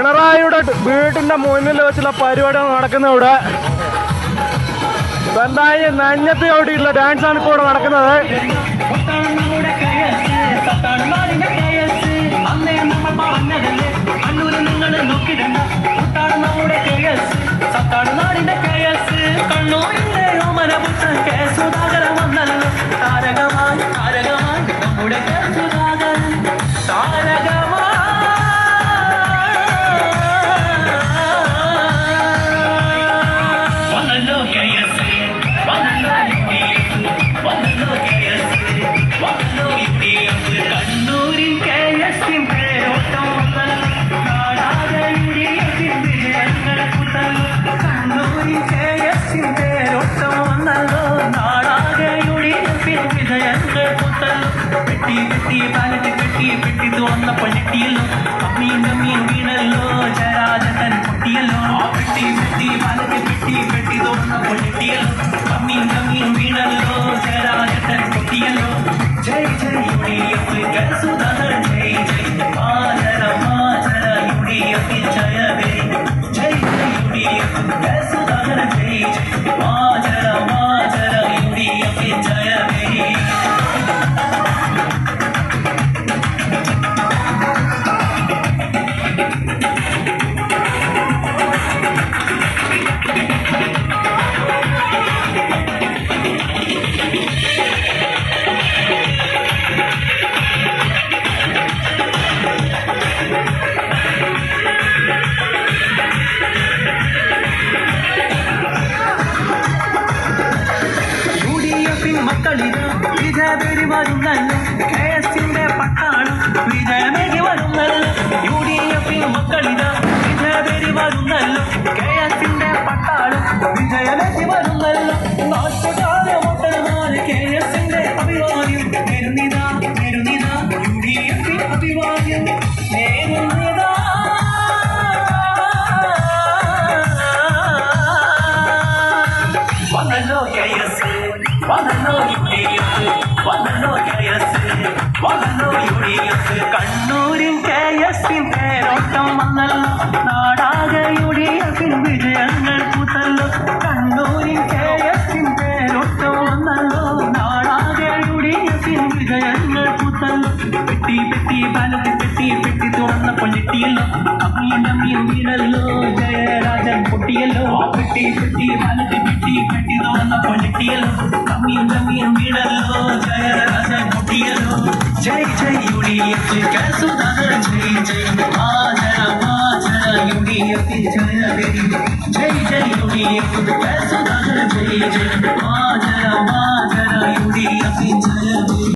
പിണറായിയുടെ വീട്ടിന്റെ മുന്നിൽ വെച്ചുള്ള പരിപാടി നടക്കുന്ന ഇവിടെ. ബന്ധായി നഞ്ഞത്തെ ഓടിയിട്ടുള്ള ഡാൻസ് ആണ് ഇപ്പോൾ ഇവിടെ നടക്കുന്നത്. കണ്ണൂരിന്റെ സുധാകരൻ വന്നല്ലോ താരകമായി താരകമായി നമ്മുടെ കെ താരകമായി വിജയങ്ങൾ കുത്തല്ലോ പെട്ടി പെട്ടി പാലറ്റ് പെട്ടി പെട്ടി തുറന്നപ്പോൾ ഞെട്ടിയല്ലോ അമ്മീൻ അമ്മീൻ വീണല്ലോ ജരാജതൻ പൊട്ടിയല്ലോ ആ പെട്ടി പെട്ടി പാലറ്റ് പെട്ടി പെട്ടി തുറന്നപ്പോൾ ഞെട്ടിയല്ലോ അമ്മീൻ അമ്മീൻ വീണല്ലോ ജരാജതൻ പൊട്ടിയല്ലോ ജയ് വരുന്നല്ലോ. കെ എസിന്റെ പട്ടാളം വിജയമേകി വരുന്നല്ലോ. യു ഡി എഫിൻ മക്കളിത് വിജയപേടി വരുന്നല്ലോ. കെ എസിന്റെ പട്ടാളം വിജയമേകി വരുന്നല്ലോ. നാട്ടുകാരെ വോട്ടർമാർ കെ എസിന്റെ അഭിവാദ്യം. യുഡിഎഫ്. വന്നല്ലോ കയസ് വന്നല്ലോ യുഡിഎഫ് കണ്ണൂരിൻ കയസിൻ പേരോട്ടം വന്നല്ലോ നാടാകെ യുഡിഎഫിൻ വിജയങ്ങൾ കൂത്തല്ലോ കണ്ണൂരിൻ എസിൻ പേരോട്ടം വന്നല്ലോ നാടാകെ യുഡിഎഫിൻ വിജയങ്ങൾ കൂത്തല്ലോ പെട്ടി പെട്ടി പാലത്ത് പെട്ടി പെട്ടി തുറന്നപ്പോൾ ഞെട്ടിയല്ലോ അമ്മീൻ അമ്മീൻ വീണല്ലോ ജയരാജൻ പൊട്ടിയല്ലോ പെട്ടി പെട്ടി പാലത്ത് പെട്ടി പെട്ടി തുറന്നപ്പോൾ ഞെട്ടിയല്ലോ അമ്മീൻ അമ്മീൻ വീണല്ലോ ജയരാജൻ പൊട്ടിയല്ലോ ജയ് ജയ് യു ഡി എഫ് കസുധാകർ ജയ് ജയ് മാതര മാതര യു ഡി എഫ് ജയ ജയ് ജയ് യു ഡി എഫ് കസുധാകർ ജയ് ജയ് മാതര